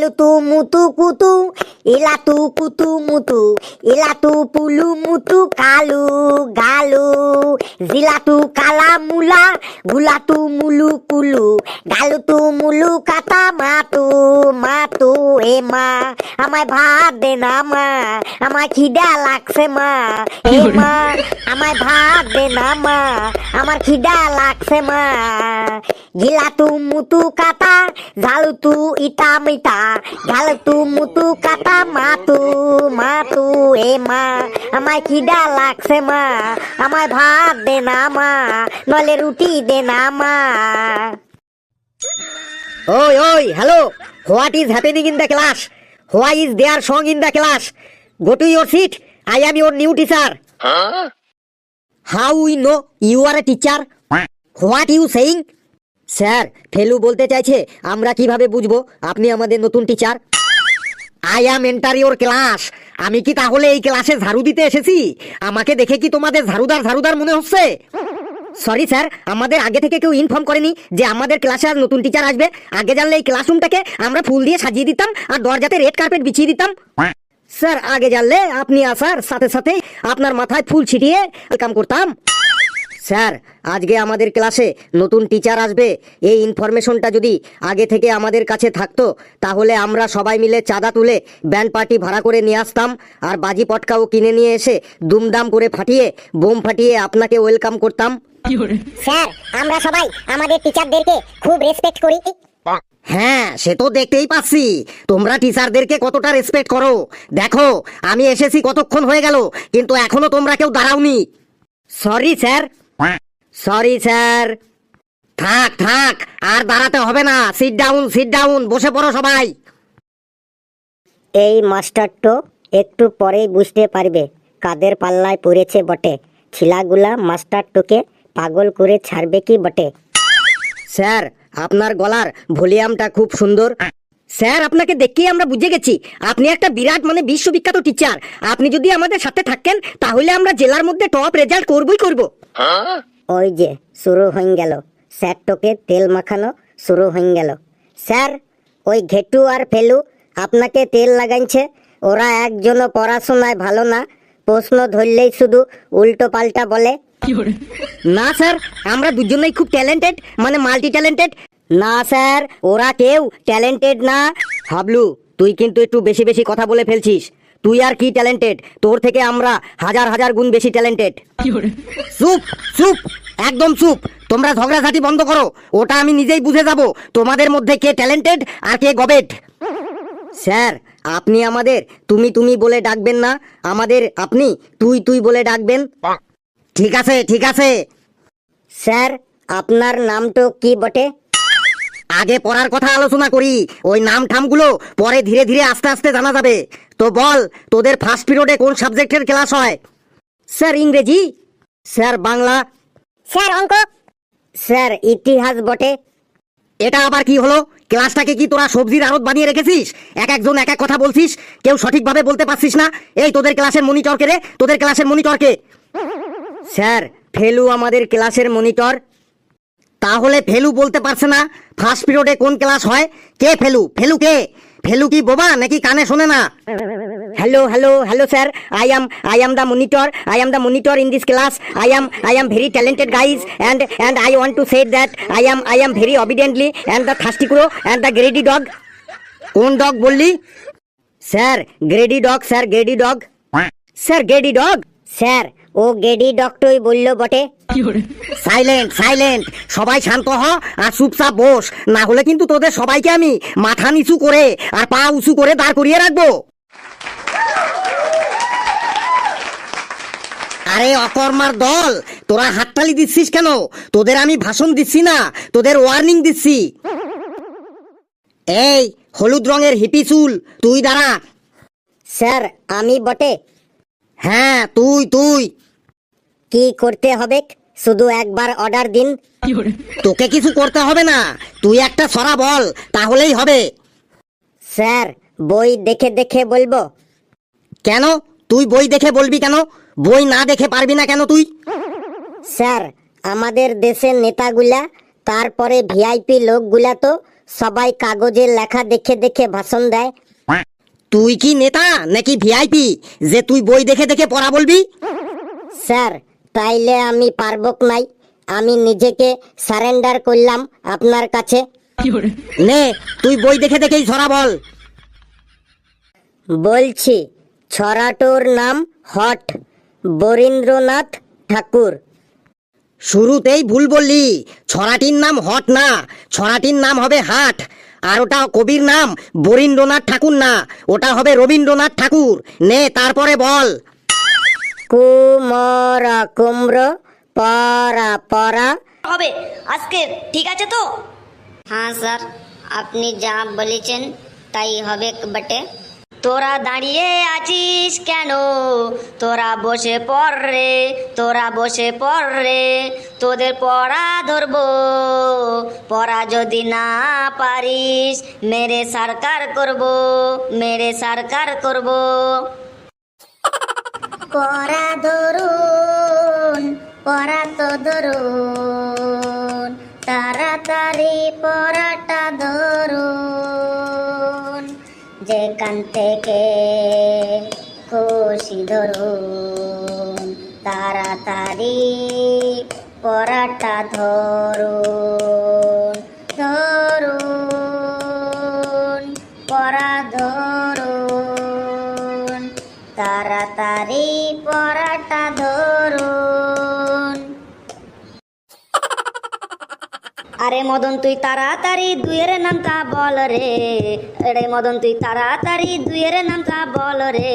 গালুতু মুতু কুতু ইলাতু কুতু মুতু ইলাতু পুলু মুতু কালু গালু। জিলাতু কালা মুলা গুলাতু মুলু কুলু। গালুতু মুলু কাতা মাতু মাতু এ মা। আমায় ভাত দে না মা আমার খিদা লাগছে মা। এ মা, আমায় ভাত দে না মা, আমার খিদা লাগছে মা। গিলাতু মুতু কাতা ঝালুতু ইটা মিটা। ঝালুতু মুতু কাতা মাতু মাতু এ মা। আমায় খিদা লাগছে মা আমায় ভাত দে না মা, নলে রুটি দে না মা। ওই ওই, hello, what is happening in the class why is there song in the class? Go to your seat, I am your new teacher. How we know you are a teacher? What you saying? Sir, Felu বলতে চাইছে, আমরা কীভাবে বুঝব? আপনি আমাদের নতুন teacher. I am enter your class আমি কি তাহলে এই ক্লাসে ঝাড়ু দিতে এসেছি? আমাকে দেখে কি তোমাদের ঝাড়ুদার ঝাড়ুদার মনে হচ্ছে? সরি স্যার আমাদের আগে থেকে কেউ ইনফর্ম করেনি যে আমাদের ক্লাসে আর নতুন টিচার আসবে। আগে জানলে এই ক্লাসরুমটাকে আমরা ফুল দিয়ে সাজিয়ে দিতাম আর দরজাতে রেড কার্পেট বিছিয়ে দিতাম। স্যার আগে জানলে আপনি আসার সাথে সাথে আপনার মাথায় ফুল ছিটিয়ে কাম করতাম। স্যার আজকে আমাদের ক্লাসে নতুন টিচার আসবে। এই ইনফরমেশনটা যদি আগে থেকে আমাদের কাছে থাকতো তাহলে আমরা সবাই মিলে চাঁদা তুলে ব্যান্ড পার্টি ভাড়া করে নিয়ে আসতাম আর বাজি পটকাও কিনে নিয়ে এসে দুমদাম করে ফাটিয়ে বোম ফাটিয়ে আপনাকে ওয়েলকাম করতাম। স্যার আমরা সবাই আমাদের টিচারদেরকে খুব রেসপেক্ট করি। হ্যাঁ সে তো দেখতেই পাচ্ছি। তোমরা টিচারদেরকে কতটা রেসপেক্ট করো। দেখো আমি এসেছি কতক্ষণ হয়ে গেল কিন্তু এখনও তোমরা কেউ দাঁড়াওনি। সরি স্যার সরি স্যার থাক থাক আর দাঁড়াতে হবে না। সিট ডাউন সিট ডাউন বসে পড়ো সবাই। এই মাস্টারটো একটু পরেই বুঝতে পারবে কাদের পাল্লায় পড়েছে বটে। ছিলাগুলা মাস্টারটোকে পাগল করে ছাড়বে কি বটে? স্যার আপনার গলার ভলিউমটা খুব সুন্দর। স্যার আপনাকে দেখেই আমরা বুঝে গেছি। আপনি একটা বিরাট মানে বিশ্ববিখ্যাত টিচার আপনি যদি আমাদের সাথে থাকেন তাহলে আমরা জেলার মধ্যে টপ রেজাল্ট করবই করব। ওই যে শুরু হয়ে গেল। স্যার স্যারটোকে তেল মাখানো শুরু হয়ে গেল। স্যার ওই ঘেটু আর ফেলু আপনাকে তেল লাগাইছে ওরা একজনও পড়াশোনায় ভালো না। প্রশ্ন ধরলেই শুধু উল্টো পাল্টা বলে? না স্যার আমরা দুজনেই খুব ট্যালেন্টেড মানে মাল্টি ট্যালেন্টেড না স্যার ওরা কেউ ট্যালেন্টেড না। হাবলু তুই কিন্তু একটু বেশি বেশি কথা বলে ফেলছিস। তুই আর কি ট্যালেন্টেড তোর থেকে আমরা হাজার হাজার গুণ বেশি ট্যালেন্টেড চুপ চুপ একদম চুপ। তোমরা ঝগড়াঝাটি বন্ধ করো। ওটা আমি নিজেই বুঝে যাব তোমাদের মধ্যে কে ট্যালেন্টেড আর কে গবেট স্যার আপনি আমাদের তুমি তুমি বলে ডাকবেন না। আমাদের আপনি তুই তুই বলে ডাকবেন। ঠিক আছে ঠিক আছে। স্যার আপনার নামটো কি বটে? আগে পড়ার কথা আলোচনা করি। ওই নাম ঠামগুলো পরে ধীরে ধীরে আস্তে আস্তে জানা যাবে। তো বল তোদের ফার্স্ট পিরিয়ডে কোন সাবজেক্টের ক্লাস হয়? স্যার ইংরেজি? স্যার বাংলা? স্যার অঙ্ক? স্যার ইতিহাস বটে। এটা আবার কি হলো? ক্লাসটাকে কি তোরা সবজির আড়ত বানিয়ে রেখেছিস? এক একজন এক এক কথা বলছিস? কেউ সঠিকভাবে বলতে পারছিস না? এই তোদের ক্লাসের মনিটরকে রে? তোদের ক্লাসের মনিটরকে স্যার ফেলু আমাদের ক্লাসের মনিটর তাহলে ফেলু বলতে পারছে না। ফার্স্ট পিরিয়ডে কোন ক্লাস হয়? কে ফেলু? ফেলু কে? ফেলু কি বোবা নাকি কানে শোনে না? Hello hello hello sir I am I am the monitor I am the monitor in this class I am I am very talented guys and and I want to say that I am I am very obediently and the thirsty crow and the greedy dog কোন dog বললি? Sir greedy dog sir greedy dog sir greedy dog sir ও গেডি ডক্টরই বলল বটে। Silent silent. সবাই শান্ত হ আর চুপচাপ বস। না হলে কিন্তু তোদের সবাইকে আমি মাথা নিচু করে আর পা উঁচু করে দাঁড় করিয়ে রাখব। আরে অকর্মার দল তোরা হাততালি দিচ্ছিস কেন? তোদের আমি ভাষণ দিচ্ছি না তোদের ওয়ার্নিং দিচ্ছি। এই হলুদ রঙের হিপি চুল তুই দাঁড়া। স্যার আমি বটে। হ্যাঁ তুই তুই। কি করতে হবে? শুধু একবার অর্ডার দিন। তোকে কিছু করতে হবে না। তুই একটা সরা বল তাহলেই হবে। স্যার বই দেখে দেখে বলব। কেন? তুই বই দেখে বলবি কেন? বই না দেখে পারবি না কেন তুই? স্যার আমাদের দেশের নেতাগুলা তারপরে ভিআইপি লোকগুলা তো সবাই কাগজের লেখা দেখে দেখে ভাষণ দেয়। তুই কি নেতা নাকি ভিআইপি যে তুই বই দেখে দেখে পড়া বলবি? স্যার তাইলে আমি পারবক নাই। আমি নিজেকে সারেন্ডার করলাম আপনার কাছে। নে তুই বই দেখে দেখেই ছড়া বল। বলছি ছড়াটোর নাম হট বরীন্দ্রনাথ ঠাকুর। শুরুতেই ভুল বললি ছড়াটির নাম হট না ছড়াটির নাম হবে হাট আর ওটা কবির নাম বরীন্দ্রনাথ ঠাকুর না ওটা হবে রবীন্দ্রনাথ ঠাকুর। নে তারপরে বল। কুমর কুম্র পরা পরা। হবে। আজকে ঠিক আছে তো? হ্যাঁ স্যার। আপনি যা বলেছেন তাই হবে বটে। তোরা দাঁড়িয়ে আছিস কেন? তোরা বসে পড় রে তোরা বসে পড় রে। তোদের পড়া ধরবো। পড়া যদি না পারিস মেরে সরকার করব মেরে সরকার করব। পড়া ধরুন পরা তো ধরুন, তাড়াতাড়ি পরাটা ধরুন। যেখান থেকে খুশি ধরুন, তাড়াতাড়ি ধরুন ধরুন। তাড়াতাড়ি পড়াটা ধরুন আরে মদন তুই তাড়াতাড়ি দুইয়ের নামটা বল রে আরে মদন তুই তাড়াতাড়ি দুইয়ের নামটা বল রে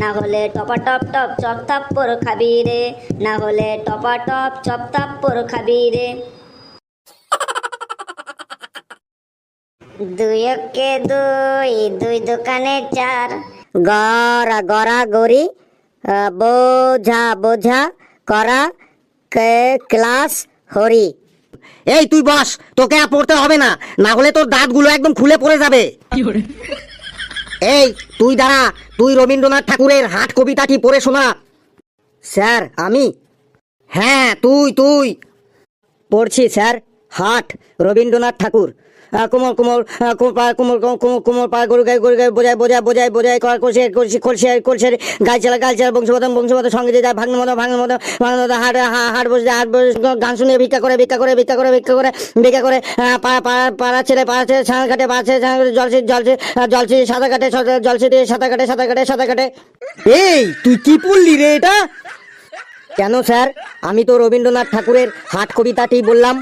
না হলে টপা টপ টপ চপ থাপ্পর খাবি রে না হলে টপা টপ চপ থাপ্পর খাবি রে দুইকে দুই দুই দোকানে চার গড়া গড়া গড়ি আহ, বোঝা বোঝা করা কে ক্লাস হরি। এই তুই বস তোকে আর পড়তে হবে না। না হলে তোর দাঁতগুলো একদম খুলে পড়ে যাবে। এই তুই দাঁড়া তুই রবীন্দ্রনাথ ঠাকুরের হাট কবিতাটি পড়ে শোনা? স্যার আমি? হ্যাঁ তুই তুই। পড়ছি স্যার হাট রবীন্দ্রনাথ ঠাকুর। কোমল কোমল পা কোমল কোমল কোমল পা গরু গায়ে গরু গায়ে বোঝায় বোঝায় বোঝায় বোঝায় কর কোষে কোষে কোষে কোষে গাছ চালা গাছ চালা বংশবতন বংশবতন সঙ্গে যে যায় ভাঙন মতো ভাঙন মতো ভাঙন মতো হাট হাট বসে হাট বসে গান শুনে ভিক্ষা করে ভিক্ষা করে ভিক্ষা করে ভিক্ষা করে ভিক্ষা করে পাড়া ছেড়ে পাড়া ছেড়ে সাঁতার কাটে পাড়া ছেড়ে সাঁতার কাটে জলসে জলসে জলসে সাঁতার কাটে জলসে দিয়ে সাঁতার কাটে সাঁতার কাটে সাঁতার কাটে। এই তুই কি পড়লি রে এটা? কেন স্যার? আমি তো রবীন্দ্রনাথ ঠাকুরের হাট কবিতাটি বললাম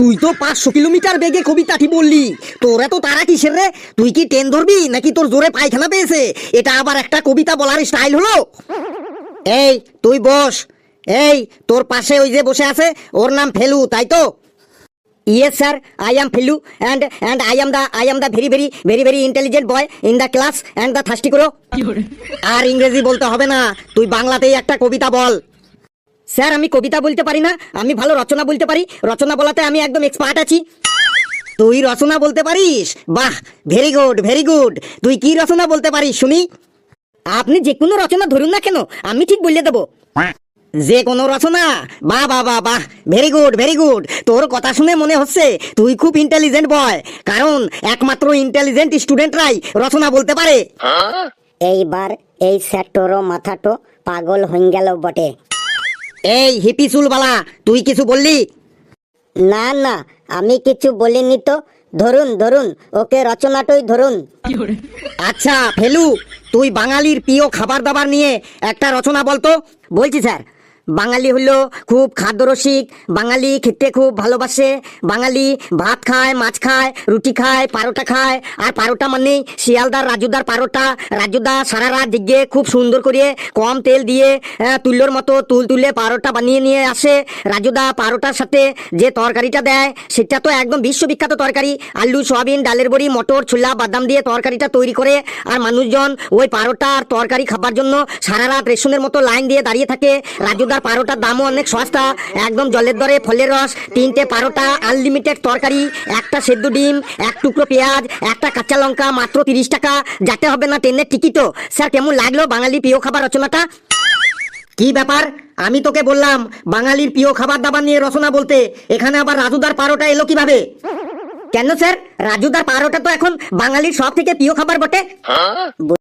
তুই তো পাঁচশো কিলোমিটার বেগে কবিতাটি বললি। তোর এত তারা কিসের রে? তুই কি ট্রেন ধরবি নাকি তোর জোরে পায়খানা পেয়েছে? এটা আবার একটা কবিতা বলার স্টাইল হলো। এই তুই বস। এই তোর পাশে ওই যে বসে আছে ওর নাম ফেলু তাই তো? Yes sir I am Felu and and I am the I am the very very very very intelligent boy in the class and the thirsty crow? আর ইংরেজি বলতে হবে না তুই বাংলাতেই একটা কবিতা বল। স্যার আমি কবিতা বলতে পারি না আমি ভালো রচনা বলতে পারি। রচনা বলাতে আমি একদম এক্সপার্ট আছি। তুই রচনা বলতে পারিস? বাহ ভেরি গুড ভেরি গুড তুই কি রচনা বলতে পারিস শুনি। আপনি যে কোনো রচনা ধরুন না কেন আমি ঠিক বলে দেবো। যে কোনো রচনা। বাহ বাহ বাহ বাহ ভেরি গুড ভেরি গুড তোর কথা শুনে মনে হচ্ছে তুই খুব ইন্টেলিজেন্ট বয় কারণ একমাত্র ইন্টেলিজেন্ট স্টুডেন্টরাই রচনা বলতে পারে। এইবার এই স্যাটোরও মাথাটো পাগল হয়ে গেল বটে। এই হিপি চুলবালা তুই কিছু বললি? না না আমি কিছু বলিনি তো। ধরুন ধরুন ওকে রচনাটাই ধরুন। আচ্ছা ফেলু তুই বাঙালির প্রিয় খাবার দাবার নিয়ে একটা রচনা বলতো? বলছি স্যার। বাঙালি হলো খুব খাদ্যরসিক, বাঙালি খেতে খুব ভালোবাসে। বাঙালি ভাত খায়, মাছ খায়, রুটি খায়, পারোটা খায়। আর পারোটা মানে শিয়ালদার রাজুদার পারোটা। রাজুদা সারা রাত দিকে খুব সুন্দর করে কম তেল দিয়ে তুলোর মতো তুল তুলে পারোটা বানিয়ে নিয়ে আসে। রাজুদা পারোটার সাথে যে তরকারিটা দেয়, সেটা তো একদম বিশ্ববিখ্যাত তরকারি। আলু, সয়াবিন, ডালের বড়ি, মটর, ছোলা, বাদাম দিয়ে তরকারিটা তৈরি করে। আর মানুষজন ওই পারোটা আর তরকারি খাবার জন্য সারা রাত রেশনের মতো লাইন দিয়ে দাঁড়িয়ে থাকে। রাজুদার পারোটার দামও অনেক সস্তা। একদম জলের দরে ফলের রস, তিনটে পারোটা আনলিমিটেড তরকারি, একটা সেদ্ধ ডিম, এক টুকরো পেঁয়াজ, একটা কাঁচা লঙ্কা, মাত্র তিরিশ টাকা। যাতে হবে না ট্রেনের টিকিটও। স্যার, কেমন লাগল বাঙালি প্রিয় খাবার রচনাটা? কি ব্যাপার? আমি তোকে বললাম, বাঙালির প্রিয় খাবার দাবার নিয়ে রচনা বলতে। এখানে আবার রাজুদার পারোটা এলো কীভাবে? কেন স্যার? রাজুদার পারোটা তো এখন বাঙালির সব থেকে প্রিয় খাবার বটে।